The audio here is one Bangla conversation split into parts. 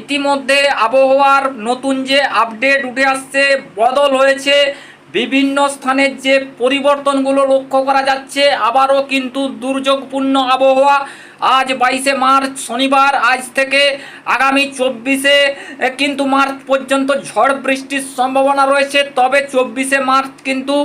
ইতিমধ্যে আবহাওয়ার নতুন যে আপডেট উঠে আসছে, বদল হয়েছে, বিভিন্ন স্থানের যে পরিবর্তনগুলো লক্ষ্য করা যাচ্ছে, আবারও কিন্তু দুর্যোগপূর্ণ আবহাওয়া। আজ বাইশে মার্চ, শনিবার, আজ থেকে আগামী চব্বিশে কিন্তু মার্চ পর্যন্ত ঝড় বৃষ্টির সম্ভাবনা রয়েছে। তবে চব্বিশে মার্চ কিন্তু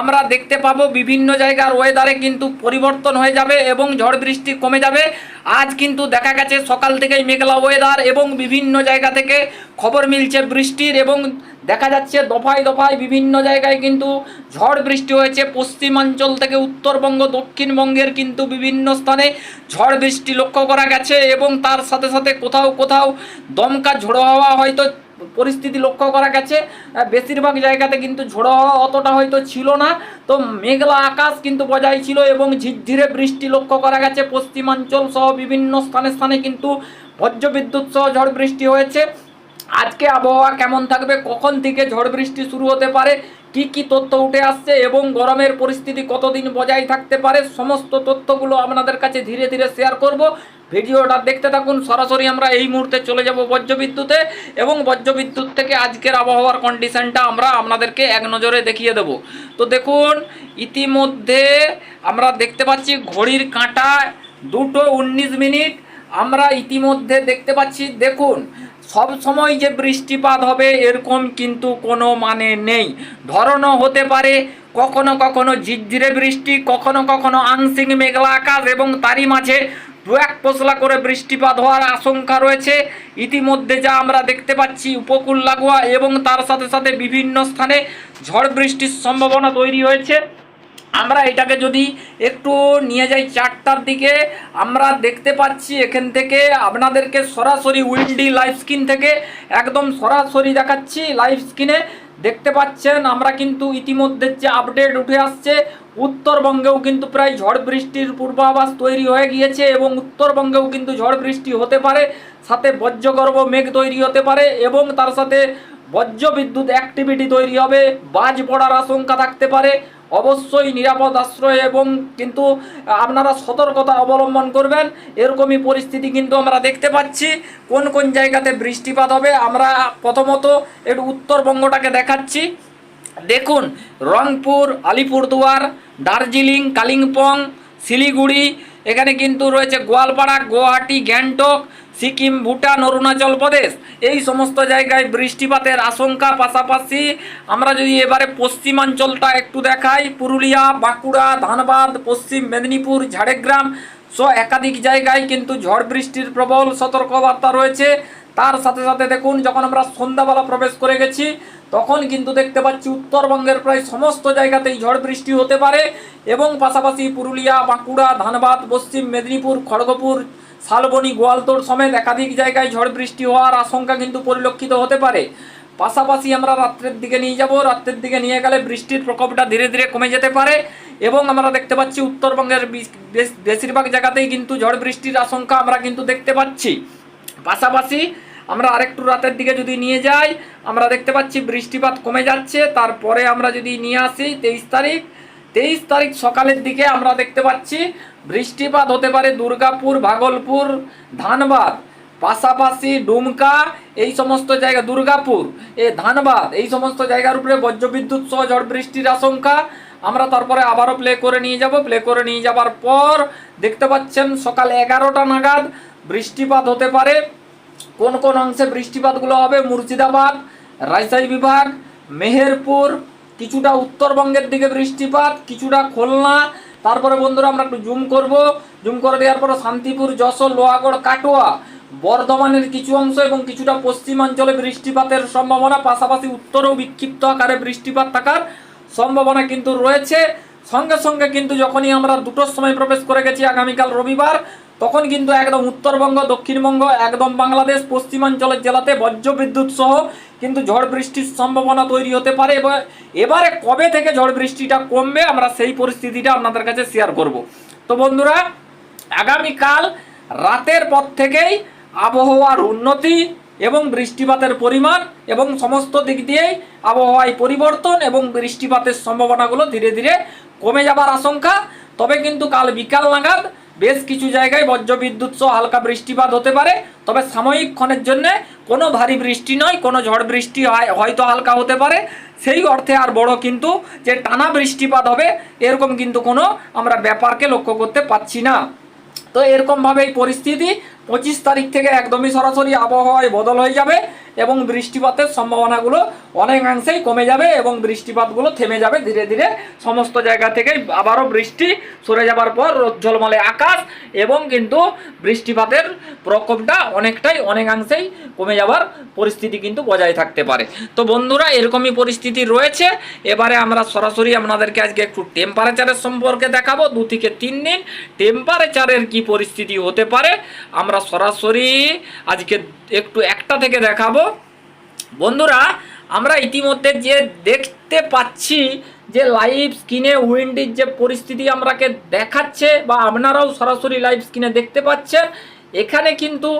আমরা দেখতে পাবো, বিভিন্ন জায়গার ওয়েদারে কিন্তু পরিবর্তন হয়ে যাবে এবং ঝড় বৃষ্টি কমে যাবে। আজ কিন্তু দেখা গেছে সকাল থেকেই মেঘলা ওয়েদার এবং বিভিন্ন জায়গা থেকে খবর মিলছে বৃষ্টির এবং দেখা যাচ্ছে দফায় দফায় বিভিন্ন জায়গায় কিন্তু ঝড় বৃষ্টি হয়েছে। পশ্চিমাঞ্চল থেকে উত্তরবঙ্গ, দক্ষিণবঙ্গের কিন্তু বিভিন্ন স্থানে ঝড় বৃষ্টি লক্ষ্য করা গেছে এবং তার সাথে সাথে কোথাও কোথাও দমকা ঝোড়ো হাওয়া হয়তো পরিস্থিতি লক্ষ্য করা গেছে। বেশিরভাগ জায়গাতে কিন্তু ঝোড়ো হাওয়া অতটা হয়তো ছিল না। তো মেঘলা আকাশ কিন্তু বজায় ছিল এবং ঝিরঝিরে বৃষ্টি লক্ষ্য করা গেছে। পশ্চিমাঞ্চল সহ বিভিন্ন স্থানে স্থানে কিন্তু বজ্রবিদ্যুৎ সহ ঝড় বৃষ্টি হয়েছে। আজকে আবহাওয়া কেমন থাকবে? কখন থেকে ঝড় বৃষ্টি শুরু হতে পারে? কি কি তথ্য উঠে আসছে? এবং গরমের পরিস্থিতি কতদিন বজায় থাকতে পারে? সমস্ত তথ্যগুলো আপনাদের কাছে ধীরে ধীরে শেয়ার করব। ভিডিওটা দেখতে থাকুন। সরাসরি আমরা এই মুহূর্তে চলে যাব বজ্রবিদ্যুতে এবং বজ্রবিদ্যুৎ থেকে আজকের আবহাওয়ার কন্ডিশনটা আমরা আপনাদেরকে এক নজরে দেখিয়ে দেব। তো দেখুন, ইতিমধ্যে আমরা দেখতে পাচ্ছি ঘড়ির কাঁটা দুটো উনিশ মিনিট। আমরা ইতিমধ্যে দেখতে পাচ্ছি, দেখুন, সব সময় যে বৃষ্টিপাত হবে এরকম কিন্তু কোনো মানে নেই। ধরনও হতে পারে, কখনো কখনো ঝিরঝিরে বৃষ্টি, কখনো কখনো আংশিক মেঘলা আকাশ এবং তারই মাঝে দু এক পশলা করে বৃষ্টিপাত হওয়ার আশঙ্কা রয়েছে। ইতিমধ্যে যা আমরা দেখতে পাচ্ছি, উপকূল লাগোয়া এবং তার সাথে সাথে বিভিন্ন স্থানে ঝড় বৃষ্টির সম্ভাবনা তৈরি হয়েছে। আমরা এটাকে যদি একটু নিয়ে যাই চারটার দিকে, আমরা দেখতে পাচ্ছি এখান থেকে আপনাদেরকে সরাসরি উইন্ডি লাইভ স্ক্রিন থেকে একদম সরাসরি দেখাচ্ছি লাইভ স্ক্রিনে দেখতে পাচ্ছেন, আমরা কিন্তু ইতিমধ্যে যে আপডেট উঠে আসছে উত্তরবঙ্গেও কিন্তু প্রায় ঝড় বৃষ্টির পূর্বাভাস তৈরি হয়ে গিয়েছে এবং উত্তরবঙ্গেও কিন্তু ঝড় বৃষ্টি হতে পারে, সাথে বজ্রগর্ভ মেঘ তৈরি হতে পারে এবং তার সাথে বজ্র বিদ্যুৎ অ্যাক্টিভিটি তৈরি হবে, বাজ পড়ার আশঙ্কা থাকতে পারে, অবশ্যই নিরাপদ আশ্রয় এবং কিন্তু আপনারা সতর্কতা অবলম্বন করবেন, এরকমই পরিস্থিতি কিন্তু আমরা দেখতে পাচ্ছি, কোন কোন জায়গাতে বৃষ্টিপাত হবে আমরা প্রথমত একটু উত্তরবঙ্গটাকে দেখাচ্ছি। দেখুন, রংপুর, আলিপুরদুয়ার, দার্জিলিং, কালিম্পং, শিলিগুড়ি, এখানে কিন্তু রয়েছে গোয়ালপাড়া, গুয়াহাটি, গ্যাংটক, সিকিম, ভুটান, অরুণাচল প্রদেশ। এই সমস্ত জায়গায় বৃষ্টিপাতের আশঙ্কা পাশাপাশি আমরা যদি এবারে পশ্চিমাঞ্চলটা একটু দেখাই, পুরুলিয়া, বাঁকুড়া, ধানবাদ, পশ্চিম মেদিনীপুর, ঝাড়গ্রাম সো একাধিক জায়গায় কিন্তু ঝড় বৃষ্টির প্রবল সতর্কবার্তা রয়েছে। তার সাথে সাথে দেখুন, যখন আমরা সন্ধ্যাবেলা প্রবেশ করে গেছি, তখন কিন্তু দেখতে পাচ্ছি উত্তরবঙ্গের প্রায় সমস্ত জায়গাতেই ঝড় বৃষ্টি হতে পারে এবং পাশাপাশি পুরুলিয়া, বাঁকুড়া, ধানবাদ, পশ্চিম মেদিনীপুর, খড়গপুর, শালবনি গোয়ালতোড় সমেত একাধিক জায়গায় ঝড় বৃষ্টি হওয়ার আশঙ্কা কিন্তু পরিলক্ষিত হতে পারে। পাশাপাশি আমরা রাত্রের দিকে নিয়ে যাব, রাত্রের দিকে নিয়ে গেলে বৃষ্টির প্রকোপটা ধীরে ধীরে কমে যেতে পারে এবং আমরা দেখতে পাচ্ছি উত্তরবঙ্গের বেশিরভাগ জায়গাতেই কিন্তু ঝড় বৃষ্টির আশঙ্কা আমরা কিন্তু দেখতে পাচ্ছি। পাশাপাশি আমরা আরেকটু রাতের দিকে যদি নিয়ে যাই, আমরা দেখতে পাচ্ছি বৃষ্টিপাত কমে যাচ্ছে। তারপরে আমরা যদি নিয়ে আসি তেইশ তারিখ তেইশ তারিখ সকালের দিকে আমরা দেখতে পাচ্ছি বৃষ্টিপাত হতে পারে দুর্গাপুর, ভাগলপুর, ধানবাদ, পাশাপাশি ডুমকা, এই সমস্ত জায়গা, দুর্গাপুর, এ ধানবাদ, এই সমস্ত জায়গার উপরে বজ্রবিদ্যুৎ সহ ঝড় বৃষ্টির আশঙ্কা। আমরা তারপরে আবারও প্লে করে নিয়ে যাব। প্লে করে নিয়ে যাবার পর দেখতে পাচ্ছেন সকাল এগারোটা নাগাদ বৃষ্টিপাত হতে পারে। কোন কোন অংশে বৃষ্টিপাতগুলো হবে? মুর্শিদাবাদ, রাজশাহী বিভাগ, মেহেরপুর, কিছুটা উত্তরবঙ্গের দিকে বৃষ্টিপাত, কিছুটা খুলনা। তারপরে বন্ধুরা আমরা একটু জুম করব। জুম করে দেওয়ার পরে শান্তিপুর, যশোর, লোহাগড়, কাটোয়া, বর্ধমানের কিছু অংশ এবং কিছুটা পশ্চিমাঞ্চলে বৃষ্টিপাতের সম্ভাবনা, পাশাপাশি উত্তরেও বিক্ষিপ্ত আকারে বৃষ্টিপাত থাকার সম্ভাবনা কিন্তু রয়েছে। সঙ্গে সঙ্গে কিন্তু যখনই আমরা দুটোর সময় প্রবেশ করে গেছি আগামীকাল রবিবার তখন কিন্তু একদম উত্তরবঙ্গ, দক্ষিণবঙ্গ, একদম বাংলাদেশ পশ্চিমাঞ্চলের জেলাতে বজ্রবিদ্যুৎ সহ কিন্তু ঝড় বৃষ্টির সম্ভাবনা তৈরি হতে পারে। এবার, এবারে কবে থেকে ঝড় বৃষ্টিটা কমবে আমরা সেই পরিস্থিতিটা আপনাদের কাছে শেয়ার করব। তো বন্ধুরা, আগামীকাল রাতের পর থেকেই আবহাওয়ার উন্নতি এবং বৃষ্টিপাতের পরিমাণ এবং সমস্ত দিক দিয়েই আবহাওয়ায় পরিবর্তন এবং বৃষ্টিপাতের সম্ভাবনাগুলো ধীরে ধীরে কমে যাবার আশঙ্কা। তবে কিন্তু কাল বিকাল নাগাদ বেশ কিছু জায়গায় বজ্রবিদ্যুৎ সহ হালকা বৃষ্টিপাত হতে পারে, তবে সাময়িক ক্ষণের জন্য কোনো ভারী বৃষ্টি নয়, কোনো ঝড় বৃষ্টি হয়- হয়তো হালকা হতে পারে। সেই অর্থে আর বড় কিন্তু যে টানা বৃষ্টিপাত হবে, এরকম কিন্তু কোনো আমরা ব্যাপারকে লক্ষ্য করতে পাচ্ছি না। তো এরকমভাবে এই পরিস্থিতি পঁচিশ তারিখ থেকে একদমই সরাসরি আবহাওয়ায় বদল হয়ে যাবে। এবং বৃষ্টিপাতের সম্ভাবনাগুলো অনেকাংশেই কমে যাবে এবং বৃষ্টিপাতগুলো থেমে যাবে ধীরে ধীরে। সমস্ত জায়গা থেকে আবারও বৃষ্টি সরে যাবার পর রোদ ঝলমলে আকাশ এবং কিন্তু বৃষ্টিপাতের প্রকোপটা অনেকটাই অনেকাংশেই কমে যাবার পরিস্থিতি কিন্তু বজায় থাকতে পারে। তো বন্ধুরা, এরকমই পরিস্থিতি রয়েছে। এবারে আমরা সরাসরি আপনাদেরকে আজকে একটু টেম্পারেচারের সম্পর্কে দেখাবো। দু থেকে তিন দিন টেম্পারেচারের কি পরিস্থিতি হতে পারে, আমরা সরাসরি আজকে একটু একটা থেকে দেখাবো। বন্ধুরা, আমরা ইতিমধ্যে যে দেখতে পাচ্ছি যে লাইভ স্ক্রিনে উইন্ডির যে পরিস্থিতি আমরাকে দেখাচ্ছে বা আপনারাও সরাসরি লাইভ স্ক্রিনে দেখতে পাচ্ছেন, এখানে কিন্তু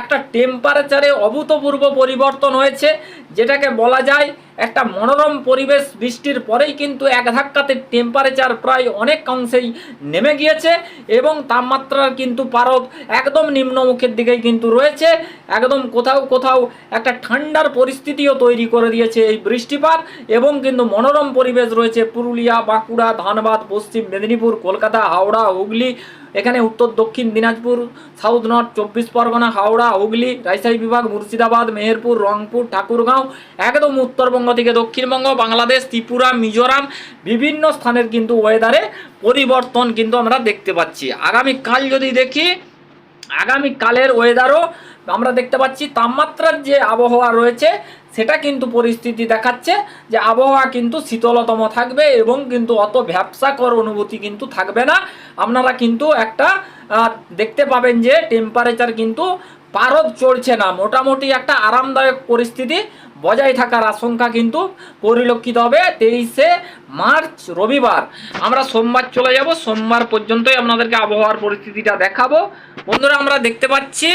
একটা টেম্পারেচারে অভূতপূর্ব পরিবর্তন হয়েছে, যেটাকে বলা যায় একটা মনোরম পরিবেশ বৃষ্টির পরেই কিন্তু এক ধাক্কাতে টেম্পারেচার প্রায় অনেক অংশেই নেমে গিয়েছে এবং তাপমাত্রার কিন্তু পারদ একদম নিম্নমুখের দিকেই কিন্তু রয়েছে। একদম কোথাও কোথাও একটা ঠান্ডার পরিস্থিতিও তৈরি করে দিয়েছে এই বৃষ্টিপাত এবং কিন্তু মনোরম পরিবেশ রয়েছে পুরুলিয়া, বাঁকুড়া, ধানবাদ, পশ্চিম মেদিনীপুর, কলকাতা, হাওড়া, হুগলি, এখানে উত্তর, দক্ষিণ দিনাজপুর সাউথ নর্থ চব্বিশ পরগনা, হাওড়া, হুগলি, রাজশাহী বিভাগ, মুর্শিদাবাদ, মেহেরপুর, রংপুর, ঠাকুরগাঁও, একদম উত্তরবঙ্গ থেকে দক্ষিণবঙ্গ, বাংলাদেশ, ত্রিপুরা, মিজোরাম বিভিন্ন স্থানের কিন্তু ওয়েদারে পরিবর্তন কিন্তু আমরা দেখতে পাচ্ছি। আগামীকাল যদি দেখি আগামী কালের ওয়েদারও আমরা দেখতে পাচ্ছি তাপমাত্রার যে আবহাওয়া রয়েছে, সেটা কিন্তু পরিস্থিতি দেখাচ্ছে যে আবহাওয়া কিন্তু শীতলতম থাকবে এবং কিন্তু অত ভ্যাবসাকর অনুভূতি কিন্তু থাকবে না। আপনারা কিন্তু একটা দেখতে পাবেন যে টেম্পারেচার কিন্তু পারদ চড়ছে না। মোটামুটি একটা আরামদায়ক পরিস্থিতি বজায় থাকার আশঙ্কা কিন্তু পরিলক্ষিত হবে তেইশে মার্চ, রবিবার। আমরা সোমবার চলে যাব, সোমবার পর্যন্তই আপনাদেরকে আবহাওয়ার পরিস্থিতিটা দেখাবো। বন্ধুরা, আমরা দেখতে পাচ্ছি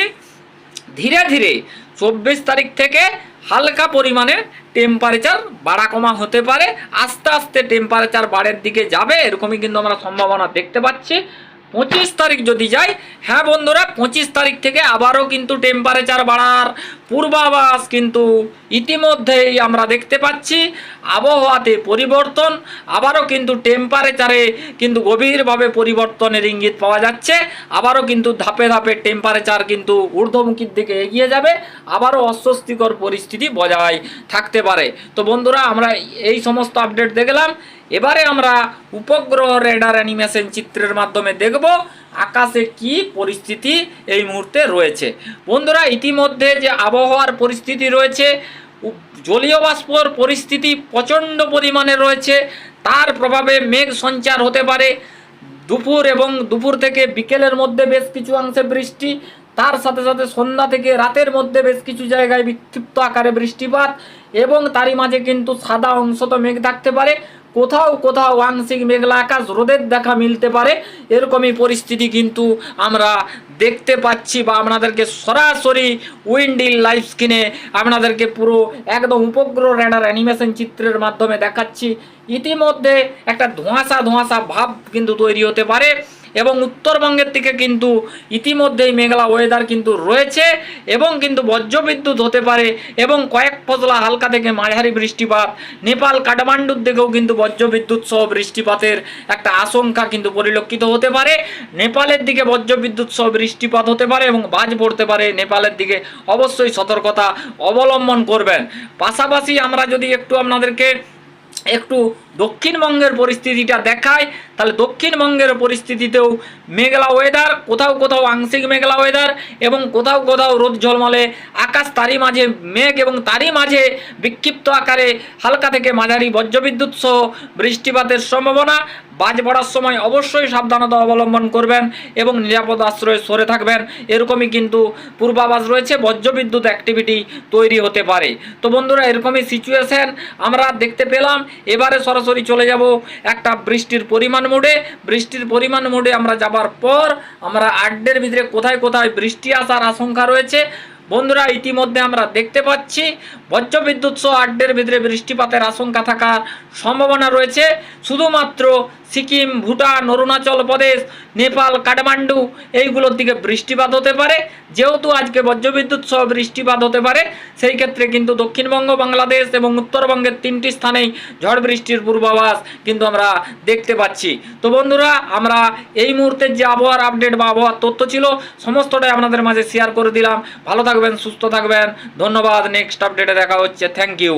ধীরে ধীরে চব্বিশ তারিখ থেকে হালকা পরিমাণে টেম্পারেচার বাড়া কমা হতে পারে। আস্তে আস্তে টেম্পারেচার বাড়ের দিকে যাবে, এরকমই কিন্তু আমরা সম্ভাবনা দেখতে পাচ্ছি। পঁচিশ তারিখ যদি যাই হ্যাঁ বন্ধুরা, পঁচিশ তারিখ থেকে আবারও কিন্তু টেম্পারেচার বাড়ার পূর্বাভাস কিন্তু ইতিমধ্যেই আমরা দেখতে পাচ্ছি। আবহাওয়াতে পরিবর্তন, আবারও কিন্তু টেম্পারেচারে কিন্তু গভীরভাবে পরিবর্তনের ইঙ্গিত পাওয়া যাচ্ছে, আবারও কিন্তু ধাপে ধাপে টেম্পারেচার কিন্তু ঊর্ধ্বমুখীর দিকে এগিয়ে যাবে, আবারও অস্বস্তিকর পরিস্থিতি বজায় থাকতে পারে। তো বন্ধুরা, আমরা এই সমস্ত আপডেট দেখলাম। এবারে আমরা উপগ্রহ রেডার অ্যানিমেশন চিত্রের মাধ্যমে দেখব আকাশে কি পরিস্থিতি এই মুহূর্তে রয়েছে। বন্ধুরা, ইতিমধ্যে যে আবহাওয়ার পরিস্থিতি রয়েছে জলীয় বাষ্পর পরিস্থিতি প্রচণ্ড পরিমাণে রয়েছে। তার প্রভাবে মেঘ সঞ্চার হতে পারে। দুপুর এবং দুপুর থেকে বিকেলের মধ্যে বেশ কিছু অংশে বৃষ্টি। তার সাথে সাথে সন্ধ্যা থেকে রাতের মধ্যে বেশ কিছু জায়গায় বিক্ষিপ্ত আকারে বৃষ্টিপাত এবং তারই মাঝে কিন্তু সাদা অংশ তো মেঘ থাকতে পারে। কোথাও কোথাও আংশিক মেঘলা আকাশ রোদের দেখা মিলতে পারে। এরকমই পরিস্থিতি কিন্তু আমরা দেখতে পাচ্ছি বা আপনাদেরকে সরাসরি উইন্ডিল লাইভ স্ক্রিনে আপনাদেরকে পুরো একদম উপগ্রহ রেডার অ্যানিমেশন চিত্রের মাধ্যমে দেখাচ্ছি। ইতিমধ্যে একটা ধোঁয়াশা ধোঁয়াশা ভাব কিন্তু তৈরি হতে পারে। এবং উত্তরবঙ্গের থেকে কিন্তু ইতিমধ্যেই মেঘলা ওয়েদার কিন্তু রয়েছে এবং কিন্তু বজ্রবিদ্যুৎ হতে পারে এবং কয়েক ফসলা হালকা থেকে মাঝারি বৃষ্টিপাত। নেপাল, কাঠমান্ডুর দিকেও কিন্তু বজ্রবিদ্যুৎ সহ বৃষ্টিপাতের একটা আশঙ্কা কিন্তু পরিলক্ষিত হতে পারে। নেপালের দিকে বজ্রবিদ্যুৎ সহ বৃষ্টিপাত হতে পারে এবং বাজ পড়তে পারে। নেপালের দিকে অবশ্যই সতর্কতা অবলম্বন করবেন। পাশাপাশি আমরা যদি একটু আপনাদেরকে একটু দক্ষিণবঙ্গের পরিস্থিতিটা দেখায়, তাহলে দক্ষিণবঙ্গের পরিস্থিতিতেও মেঘলা ওয়েদার কোথাও কোথাও আংশিক মেঘলা ওয়েদার এবং কোথাও কোথাও রোদ ঝলমলে। আকাশ তারই মাঝে মেঘ এবং তারই মাঝে বিক্ষিপ্ত আকারে হালকা থেকে মাঝারি বজ্রবিদ্যুৎ সহ বৃষ্টিপাতের সম্ভাবনা। বাজ পড়ার সময় অবশ্যই সাবধানতা অবলম্বন করবেন এবং নিরাপদ আশ্রয়ে সরে থাকবেন। এরকমই কিন্তু পূর্বাভাস রয়েছে, বজ্রবিদ্যুৎ অ্যাক্টিভিটি তৈরি হতে পারে। তো বন্ধুরা, এরকমই সিচুয়েশন আমরা দেখতে পেলাম। এবারে সরাসরি চলে যাব একটা বৃষ্টির পরিমাণ মোডে। বৃষ্টির পরিমাণ মোডে আমরা যাবার পর আমরা আড্ডের ভিতরে কোথায় কোথায় বৃষ্টি আসার আশঙ্কা রয়েছে। বন্ধুরা, ইতিমধ্যে আমরা দেখতে পাচ্ছি বজ্রবিদ্যুৎ সহ আড্ডের ভিতরে বৃষ্টিপাতের আশঙ্কা থাকার সম্ভাবনা রয়েছে। শুধুমাত্র সিকিম, ভুটান, অরুণাচল প্রদেশ, নেপাল, কাঠমান্ডু, এইগুলোর দিকে বৃষ্টিপাত হতে পারে। যেহেতু আজকে বজ্রবিদ্যুৎ সহ বৃষ্টিপাত হতে পারে, সেই ক্ষেত্রে কিন্তু দক্ষিণবঙ্গ, বাংলাদেশ এবং উত্তরবঙ্গের তিনটি স্থানেই ঝড় বৃষ্টির পূর্বাভাস কিন্তু আমরা দেখতে পাচ্ছি। তো বন্ধুরা, আমরা এই মুহূর্তের যে আবহাওয়ার আপডেট বা আবহাওয়ার তথ্য ছিল, সমস্তটাই আপনাদের মাঝে শেয়ার করে দিলাম। ভালো থাকবেন, সুস্থ থাকবেন। ধন্যবাদ নেক্সট আপডেটে দেখা হচ্ছে থ্যাংক ইউ